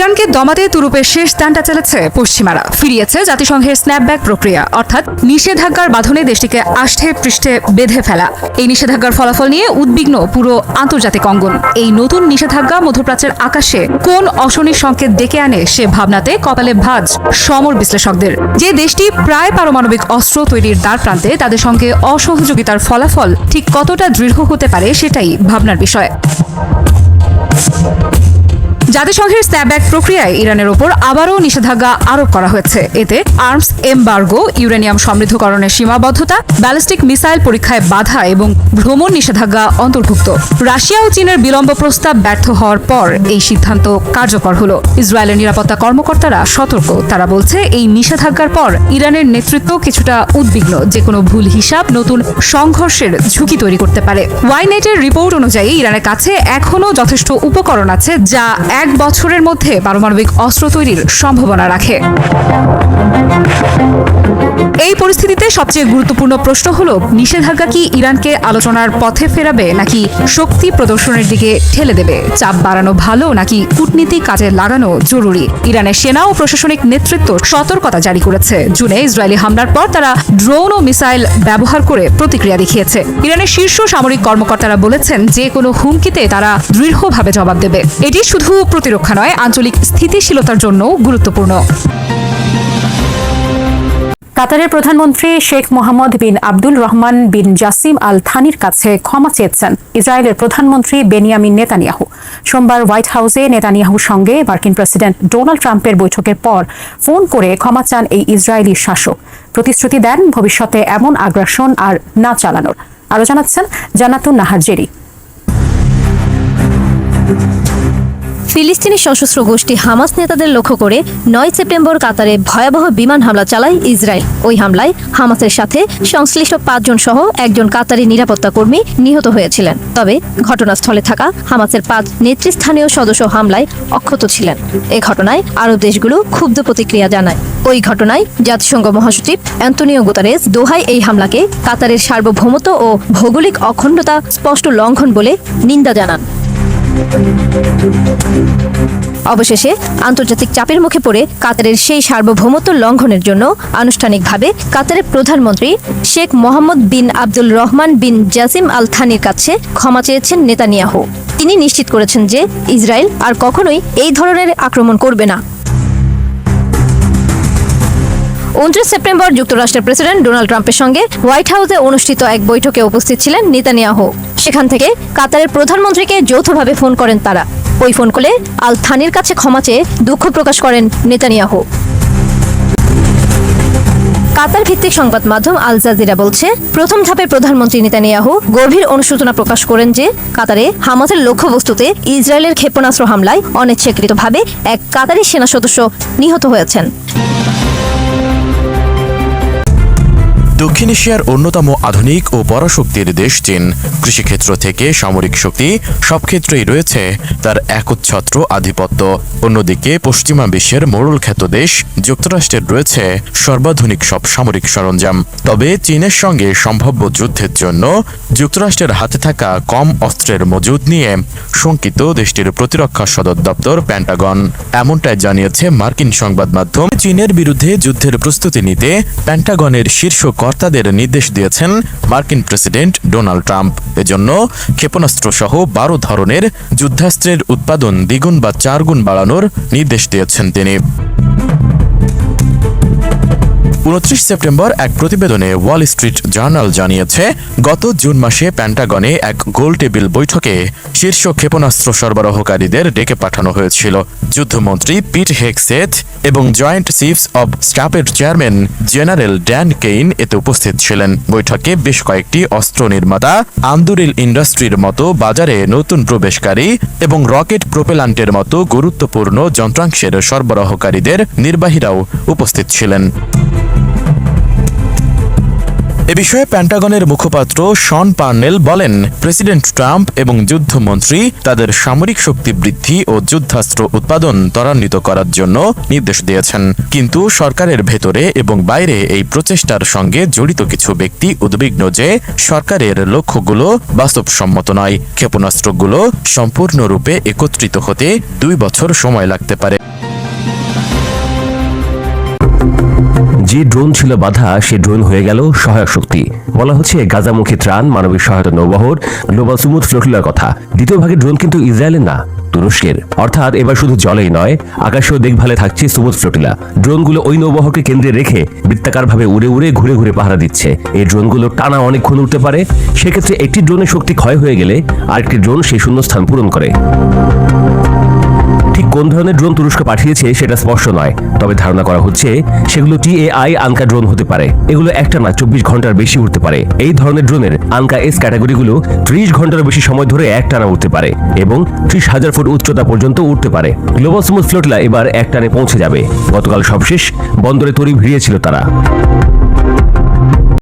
ইরানকে দমাতে তুরুপের শেষ দানটা চালাচ্ছে পশ্চিমারা। ফিরিয়েছে জাতিসংঘের স্ন্যাপব্যাক প্রক্রিয়া, অর্থাৎ নিষেধাজ্ঞার বাঁধনে দেশটিকে আষ্ঠে পৃষ্ঠে বেঁধে ফেলা। এই নিষেধাজ্ঞার ফলাফল নিয়ে উদ্বিগ্ন পুরো আন্তর্জাতিক অঙ্গন। এই নতুন নিষেধাজ্ঞা মধ্যপ্রাচ্যের আকাশে কোন অশনির সংকেত ডেকে আনে সে ভাবনাতে কপালে ভাঁজ সমর বিশ্লেষকদের। যে দেশটি প্রায় পারমাণবিক অস্ত্র তৈরির দ্বার প্রান্তে তাদের সঙ্গে অসহযোগিতার ফলাফল ঠিক কতটা দৃঢ় হতে পারে সেটাই ভাবনার বিষয়। জাতিসংঘের স্ন্যাপব্যাক প্রক্রিয়ায় ইরানের ওপর আবারও নিষেধাজ্ঞা আরোপ করা হয়েছে। এতে আর্মস এমবার্গো, ইউরেনিয়াম সমৃদ্ধকরণের সীমাবদ্ধতা, ব্যালিস্টিক মিসাইল পরীক্ষায় বাধা এবং ভ্রমণ নিষেধাজ্ঞা অন্তর্ভুক্ত। রাশিয়া ও চীনের বিলম্ব প্রস্তাব ব্যর্থ হওয়ার পর এই সিদ্ধান্ত কার্যকর হল। ইসরায়েলের নিরাপত্তা কর্মকর্তারা সতর্ক। তারা বলছে, এই নিষেধাজ্ঞার পর ইরানের নেতৃত্ব কিছুটা উদ্বিগ্ন। যে কোনো ভুল হিসাব নতুন সংঘর্ষের ঝুঁকি তৈরি করতে পারে। ওয়াইনেটের রিপোর্ট অনুযায়ী ইরানের কাছে এখনও যথেষ্ট উপকরণ আছে, যা এক বছরের মধ্যে পারমাণবিক অস্ত্র তৈরির সম্ভাবনা রাখে। এই পরিস্থিতিতে সবচেয়ে গুরুত্বপূর্ণ প্রশ্ন হলো, নিষেধাজ্ঞা কি ইরানকে আলোচনার পথে ফেরাবে নাকি শক্তি প্রদর্শনের দিকে ঠেলে দেবে? চাপ বাড়ানো ভালো নাকি কূটনীতি কাজে লাগানো জরুরি? ইরানের সেনা ও প্রশাসনিক নেতৃত্ব সতর্কতা জারি করেছে। জুনে ইসরায়েলি হামলার পর তারা ড্রোন ও মিসাইল ব্যবহার করে প্রতিক্রিয়া দেখিয়েছে। ইরানের শীর্ষ সামরিক কর্মকর্তারা বলেছেন, যে কোনো হুমকিতে তারা দৃঢ়ভাবে জবাব দেবে। এটি শুধু প্রতিরক্ষা নয়, আঞ্চলিক স্থিতিশীলতার জন্য গুরুত্বপূর্ণ। কাতারের প্রধানমন্ত্রী শেখ মোহাম্মদ বিন আব্দুল রহমান বিন জাসিম আল থানির কাছে ক্ষমা চেয়েছেন ইসরায়েলের প্রধানমন্ত্রী বেনিয়ামিন নেতানিয়াহু। সোমবার হোয়াইট হাউসে নেতানিয়াহুর সঙ্গে মার্কিন প্রেসিডেন্ট ডোনাল্ড ট্রাম্পের বৈঠকের পর ফোন করে ক্ষমা চান এই ইসরায়েলি শাসক। প্রতিশ্রুতি দেন ভবিষ্যতে এমন আগ্রাসন আর না চালানোর। আরও জানাচ্ছেন জানাতুন নাহার জেরি। ফিলিস্তিনি সশস্ত্র গোষ্ঠী হামাস নেতাদের লক্ষ্য করে নয় সেপ্টেম্বর কাতারে ভয়াবহ বিমান হামলা চালায় ইসরায়েল। ওই হামলায় হামাসের সাথে সংশ্লিষ্ট পাঁচজন সহ একজন কাতারি নিরাপত্তা কর্মী নিহত হয়েছিলেন। তবে ঘটনাস্থলে থাকা হামাসের পাঁচ নেতৃস্থানীয় সদস্য হামলায় অক্ষত ছিলেন। এ ঘটনায় আরব দেশগুলো ক্ষুব্ধ প্রতিক্রিয়া জানায়। ওই ঘটনায় জাতিসংঘ মহাসচিব অ্যান্তনিও গুতারেস দোহায় এই হামলাকে কাতারের সার্বভৌমত্ব ও ভৌগোলিক অখণ্ডতা স্পষ্ট লঙ্ঘন বলে নিন্দা জানান। অবশেষে আন্তর্জাতিক চাপের মুখে পড়ে কাতারের সেই সার্বভৌমত্ব লঙ্ঘনের জন্য আনুষ্ঠানিকভাবে কাতারের প্রধানমন্ত্রী শেখ মোহাম্মদ বিন আব্দুল রহমান বিন জাসিম আল থানির কাছে ক্ষমা চেয়েছেন নেতানিয়াহু। তিনি নিশ্চিত করেছেন যে ইসরায়েল আর কখনোই এই ধরনের আক্রমণ করবে না। উনত্রিশ সেপ্টেম্বর যুক্তরাষ্ট্রের প্রেসিডেন্ট ডোনাল্ড ট্রাম্পের সঙ্গে হোয়াইট হাউসে অনুষ্ঠিত এক বৈঠকে উপস্থিত ছিলেন নেতানিয়াহু। সেখান থেকে কাতারের প্রধানমন্ত্রীকে যৌথভাবে ফোন করেন তারা। ওই ফোন কলে আল থানির কাছে ক্ষমা চেয়ে দুঃখ প্রকাশ করেন নেতানিয়াহু। কাতার ভিত্তিক সংবাদ মাধ্যম আল জাজিরা বলছে, প্রথম ধাপে প্রধানমন্ত্রী নেতানিয়াহু গভীর অনুশোচনা প্রকাশ করেন যে কাতারে হামাসের লক্ষ্যবস্তুতে ইসরায়েলের ক্ষেপণাস্ত্র হামলায় অনিচ্ছাকৃতভাবে এক কাতারি সেনা সদস্য নিহত হয়েছেন। দক্ষিণ এশিয়ার অন্যতম আধুনিক ও পরাশক্তির দেশ চীন। কৃষিক্ষেত্র থেকে সামরিক শক্তি সব ক্ষেত্রেই রয়েছে তার একচ্ছত্র আধিপত্য। অন্যদিকে পশ্চিমা বিশ্বের মোড়ল খ্যাত দেশ যুক্তরাষ্ট্রের রয়েছে সর্বাধুনিক সব সামরিক সরঞ্জাম। তবে চীনের সঙ্গে সম্ভাব্য যুদ্ধের জন্য যুক্তরাষ্ট্রের হাতে থাকা কম অস্ত্রের মজুদ নিয়ে শঙ্কিত দেশটির প্রতিরক্ষা সদর দপ্তর প্যান্টাগন। এমনটাই জানিয়েছে মার্কিন সংবাদ মাধ্যম চীনের বিরুদ্ধে যুদ্ধের প্রস্তুতি নিতে প্যান্টাগনের শীর্ষ কর্তাদের নির্দেশ দিয়েছেন মার্কিন প্রেসিডেন্ট ডোনাল্ড ট্রাম্প। এজন্য ক্ষেপণাস্ত্র সহ বারো ধরনের যুদ্ধাস্ত্রের উৎপাদন দ্বিগুণ বা চারগুণ বাড়ানোর নির্দেশ দিয়েছেন তিনি। উনত্রিশ সেপ্টেম্বর এক প্রতিবেদনে ওয়াল স্ট্রিট জার্নাল জানিয়েছে, গত জুন মাসে প্যান্টাগনে এক গোল টেবিল বৈঠকে শীর্ষ ক্ষেপণাস্ত্র সরবরাহকারীদের ডেকে পাঠানো হয়েছিল। যুদ্ধমন্ত্রী পিট হেকসেথ এবং জয়েন্ট চিফস অব স্টাফের চেয়ারম্যান জেনারেল ড্যান কেইন এতে উপস্থিত ছিলেন। বৈঠকে বেশ কয়েকটি অস্ত্র নির্মাতা, আন্দুরিল ইন্ডাস্ট্রির মতো বাজারে নতুন প্রবেশকারী এবং রকেট প্রোপেলান্টের মতো গুরুত্বপূর্ণ যন্ত্রাংশের সরবরাহকারীদের নির্বাহীরাও উপস্থিত ছিলেন। এ বিষয়ে প্যান্টাগনের মুখপাত্র শন পার্নেল বলেন প্রেসিডেন্ট ট্রাম্প এবং যুদ্ধমন্ত্রী তাদের সামরিক শক্তি বৃদ্ধি ও যুদ্ধাস্ত্র উৎপাদন ত্বরান্বিত করার জন্য নির্দেশ দিয়েছেন। কিন্তু সরকারের ভেতরে এবং বাইরে এই প্রচেষ্টার সঙ্গে জড়িত কিছু ব্যক্তি উদ্বিগ্ন যে সরকারের লক্ষ্যগুলো বাস্তবসম্মত নয়। ক্ষেপণাস্ত্রগুলো সম্পূর্ণরূপে একত্রিত হতে দুই বছর সময় লাগতে পারে। যে ড্রোন ছিল বাধা, সে ড্রোন হয়ে গেল সহায়ক শক্তি। বলা হচ্ছে, গাজামুখী ত্রাণ, মানবিক সহায়তা নৌবহর, গ্লোবাল সুমুদ ফ্লোটিলার কথা। দ্বিতীয় ভাগের ড্রোন কিন্তু ইসরায়েলের না, তুরস্কের। অর্থাৎ এবার শুধু জলেই নয়, আকাশেও দেখভালে থাকছে সুমুদ ফ্লোটিলা ড্রোনগুলো ওই নৌবহরকে কেন্দ্রে রেখে বৃত্তাকারভাবে উড়ে উড়ে ঘুরে ঘুরে পাহারা দিচ্ছে। এই ড্রোনগুলো টানা অনেকক্ষণ উঠতে পারে। সেক্ষেত্রে একটি ড্রোনের শক্তি ক্ষয় হয়ে গেলে আরেকটি ড্রোন সেই শূন্যস্থান পূরণ করে। কোন ধরনের ড্রোন তুরস্ক পাঠিয়েছে সেটা স্পষ্ট নয়। তবে ধারণা করা হচ্ছে সেগুলো টিএআই আনকা ড্রোন হতে পারে। এগুলো একটা না চব্বিশ ঘণ্টার বেশি উঠতে পারে। এই ধরনের ড্রোনের আনকা এস ক্যাটাগরিগুলো ত্রিশ ঘণ্টার বেশি সময় ধরে একটানা উঠতে পারে এবং ত্রিশ হাজার ফুট উচ্চতা পর্যন্ত উঠতে পারে। গ্লোবাল স্মুথ ফ্লোটলা এবার একটানে পৌঁছে যাবে। গতকাল সবশেষ বন্দরে তরি ভিড়িয়েছিল তারা।